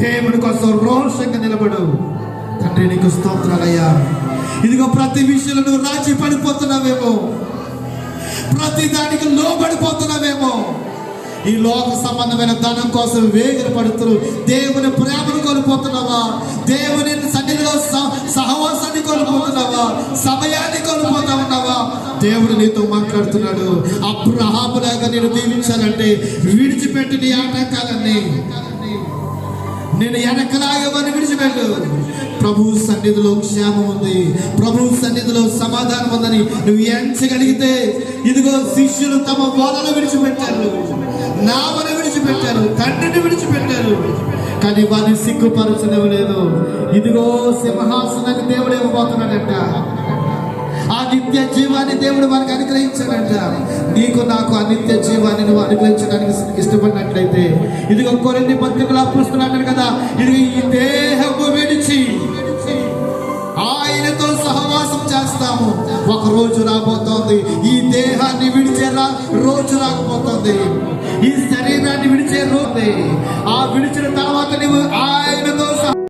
దేవుని కోసం రోషంగా నిలబడు. తండ్రి నీకు స్తోత్రాలయ్యా ఇదిగో ప్రతి విషయంలో నువ్వు రాజీ పడిపోతున్నావేమో. ప్రతి దానికి లోబడిపోతున్నావేమో. ఈ లోక సంబంధమైన ధనం కోసం వేగిన పడుతూ దేవుని ప్రేమను కోల్పోతున్నావా? దేవుని సన్నిధిలో సహవాసాన్ని కోల్పోతున్నావా? సమయాన్ని కోల్పోతా ఉన్నావా? దేవుడు నీతో మాట్లాడుతున్నాడు. అబ్రహాములాగా నేను దీవించాలంటే విడిచిపెట్టి నీ ఆటంకాలన్నీ నేను వెనకలాగమని విడిచిపెట్టు ప్రభు సన్నిధిలో క్షేమం ఉంది. ప్రభు సన్నిధిలో సమాధానం ఉందని నువ్వు ఎంచగలిగితే ఇదిగో శిష్యులు తమ బోధన విడిచిపెట్టారు. నామను విడిచిపెట్టారు తండ్రిని విడిచిపెట్టారు. కానీ వారిని సిగ్గుపరచనివ్వలేదు. ఇదిగో సింహాసనాన్ని దేవుడు ఇవ్వబోతున్నాడంట. ఆ నిత్య జీవాన్ని దేవుడు మనకు అనుగ్రహించాడంట. నీకు నాకు ఆ నిత్య జీవాన్ని నువ్వు అనుగ్రహించడానికి ఇష్టపడినట్లయితే ఇదిగో కొన్ని పత్రికలు అప్పుస్తున్నాడు చేస్తాము. ఒక రోజు రాబోతోంది. ఈ దేహాన్ని విడిచే రోజు రాకపోతుంది. ఈ శరీరాన్ని విడిచే రోజు. ఆ విడిచిన తర్వాత